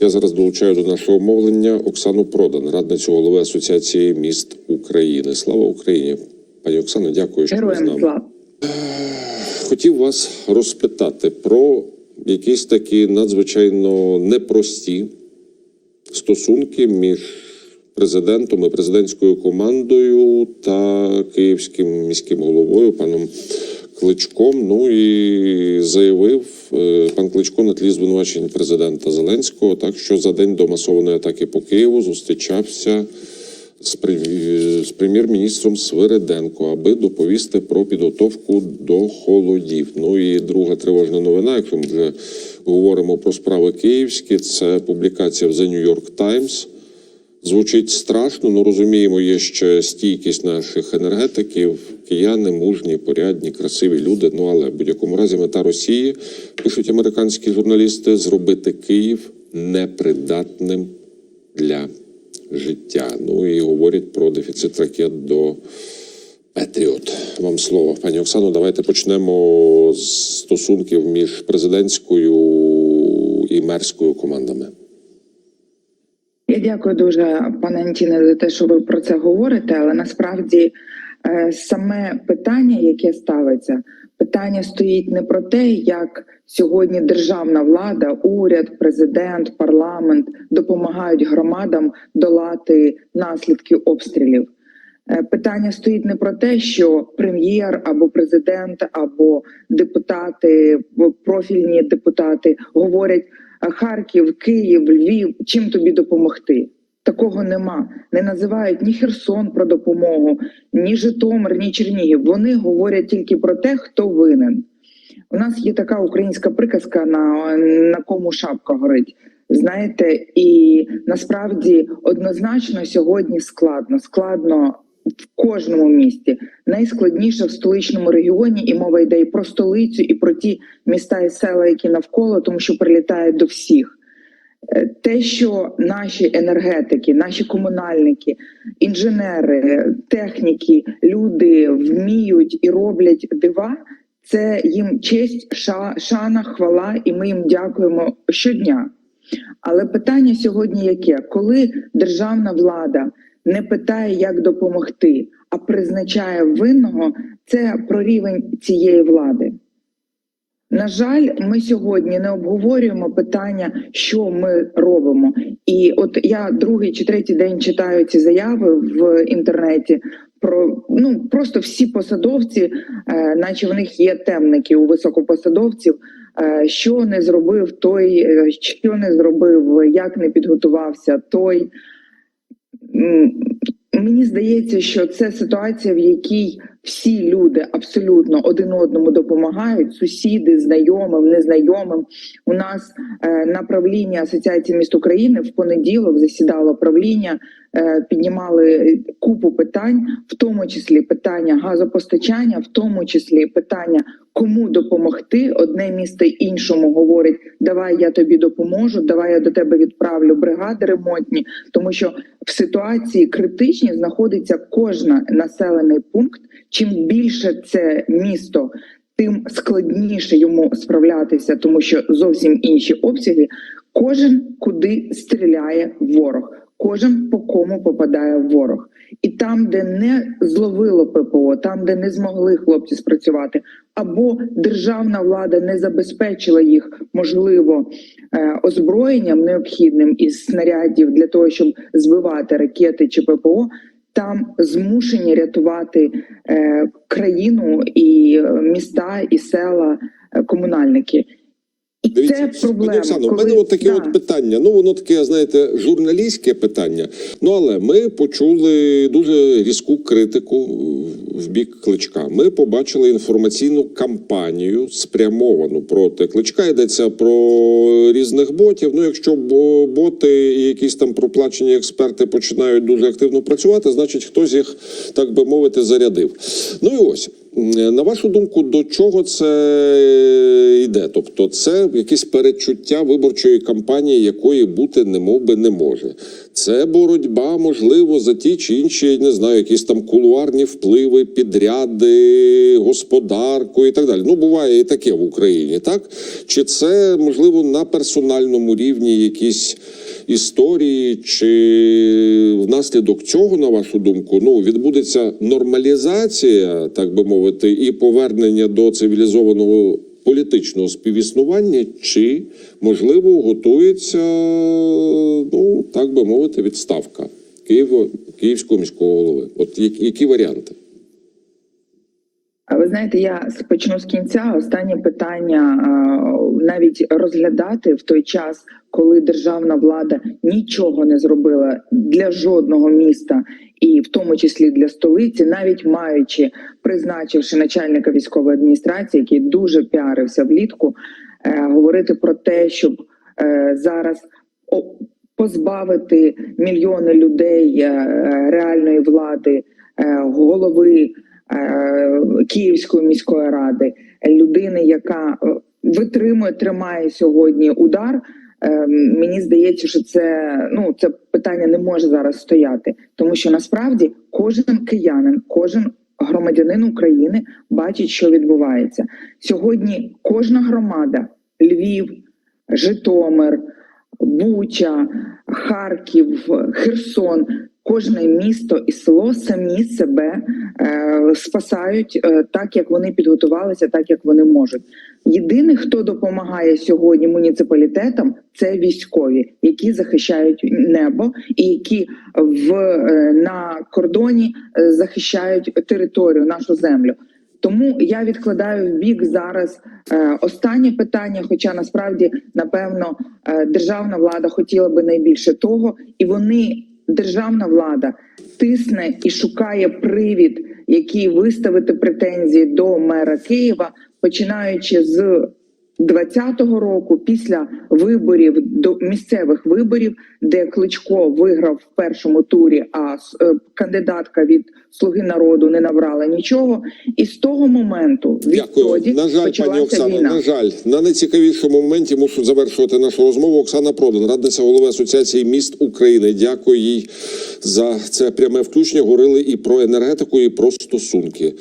Я зараз долучаю до нашого мовлення Оксану Продан, радницю голови Асоціації міст України. Слава Україні! Пані Оксано, дякую, що ви з нами. Хотів вас розпитати про якісь такі надзвичайно непрості стосунки між президентом і президентською командою та київським міським головою паном Кличком. Ну і заявив е, пан Кличко на тлі звинувачень президента Зеленського, так що за день до масованої атаки по Києву зустрічався з, прем'єр- з прем'єр-міністром Свириденко, аби доповісти про підготовку до холодів. Ну і друга тривожна новина, якщо ми говоримо про справи київські, це публікація в The New York Times. Звучить страшно, але розуміємо, є ще стійкість наших енергетиків, кияни, мужні, порядні, красиві люди. Ну але в будь-якому разі мета Росії, пишуть американські журналісти, зробити Київ непридатним для життя. Ну і говорять про дефіцит ракет до Петріот. Вам слово, пані Оксано. Давайте почнемо з стосунків між президентською і мерською командами. Я дякую дуже, пане Антіне, за те, що ви про це говорите. Але насправді е, саме питання, яке ставиться, питання стоїть не про те, як сьогодні державна влада, уряд, президент, парламент допомагають громадам долати наслідки обстрілів. Е, Питання стоїть не про те, що прем'єр або президент, або депутати, профільні депутати говорять «А Харків, Київ, Львів, чим тобі допомогти. Такого нема. Не називають ні Херсон про допомогу, ні Житомир, ні Чернігів. Вони говорять тільки про те, хто винен. У нас є така українська приказка на, на кому шапка горить. Знаєте, і насправді однозначно сьогодні складно. Складно в кожному місті. Найскладніше в столичному регіоні, і мова йде і про столицю, і про ті міста і села, які навколо, тому що прилітають до всіх. Е, Те, що наші енергетики, наші комунальники, інженери, техніки, люди вміють і роблять дива, це їм честь, ша- шана, хвала, і ми їм дякуємо щодня. Але питання сьогодні яке? Коли державна влада не питає, як допомогти, а призначає винного, це про рівень цієї влади. На жаль, ми сьогодні не обговорюємо питання, що ми робимо. І от я другий чи третій день читаю ці заяви в інтернеті. Про ну просто всі посадовці, е, наче в них є темники у високопосадовців. е, Що не зробив той, е, що не зробив, як не підготувався той. Мені здається, що це ситуація, в якій всі люди абсолютно один одному допомагають: сусіди, знайомим, незнайомим. У нас е, на правлінні Асоціації міст України в понеділок засідало правління, е, піднімали купу питань, в тому числі питання газопостачання, в тому числі питання, кому допомогти. Одне місто іншому говорить: давай я тобі допоможу, давай я до тебе відправлю бригади ремонтні, тому що в ситуації критичній знаходиться кожна населений пункт. Чим більше це місто, тим складніше йому справлятися, тому що зовсім інші обсяги. Кожен куди стріляє ворог, кожен по кому попадає ворог, і там, де не зловило ППО, там, де не змогли хлопці спрацювати, або державна влада не забезпечила їх можливо е, озброєнням необхідним із снарядів для того, щоб збивати ракети чи ППО. Там змушені рятувати е, країну і е, міста, і села, е, комунальники. І Дивіться, це проблема. Оксано, в мене от таке Да. от питання. Ну, воно таке, знаєте, журналістське питання. Ну, але ми почули дуже різку критику в бік кличка. Ми побачили інформаційну кампанію спрямовану проти кличка. Йдеться про різних ботів. Ну, якщо бо- боти і якісь там проплачені експерти починають дуже активно працювати, значить хтось їх, так би мовити, зарядив. Ну і ось. М, На вашу думку, до чого це йде? Тобто, це якесь перечуття виборчої кампанії, якої бути не мов би не може. Це боротьба, можливо, за ті чи інші, не знаю, якісь там кулуарні впливи, підряди, господарку і так далі. Ну, буває і таке в Україні, так? Чи це можливо на персональному рівні якісь історії, чи внаслідок цього, на вашу думку, ну відбудеться нормалізація, так би мовити, і повернення до цивілізованого політичного співіснування, чи можливо готується, ну так би мовити, відставка Києво, Київського міського голови? От які, варіанти? Знаєте, я почну з кінця. Останнє питання навіть розглядати в той час, коли державна влада нічого не зробила для жодного міста, і в тому числі для столиці, навіть маючи призначивши начальника військової адміністрації, який дуже піарився влітку, е, говорити про те, щоб е, зараз позбавити мільйони людей е, реальної влади, голови Київської міської ради, е, людини, яка е, витримує, тримає сьогодні удар. е, Мені здається, що це ну це питання не може зараз стояти, тому що насправді кожен киянин, кожен громадянин України бачить, що відбувається сьогодні. Кожна громада, Львів, Житомир, Буча, Харків, Херсон. Кожне місто і село самі себе е, спасають е, так, як вони підготувалися, так як вони можуть. Єдиний, хто допомагає сьогодні муніципалітетам, це військові, які захищають небо і які в е, на кордоні е, захищають територію, нашу землю. Тому я відкладаю в бік зараз е, останнє питання. Хоча насправді, напевно, е, державна влада хотіла би найбільше того, і вони державна влада тисне і шукає привід, який виставити претензії до мера Києва, починаючи з 20-го року, після виборів до місцевих виборів, де Кличко виграв в першому турі, а е, кандидатка від Слуги народу не набрала нічого. І з того моменту відтоді На жаль, пані Оксано, війна. на жаль, на найцікавішому моменті мушу завершувати нашу розмову. Оксана Продан, радниця голови Асоціації міст України. Дякую їй за це пряме включення. Говорили і про енергетику, і про стосунки.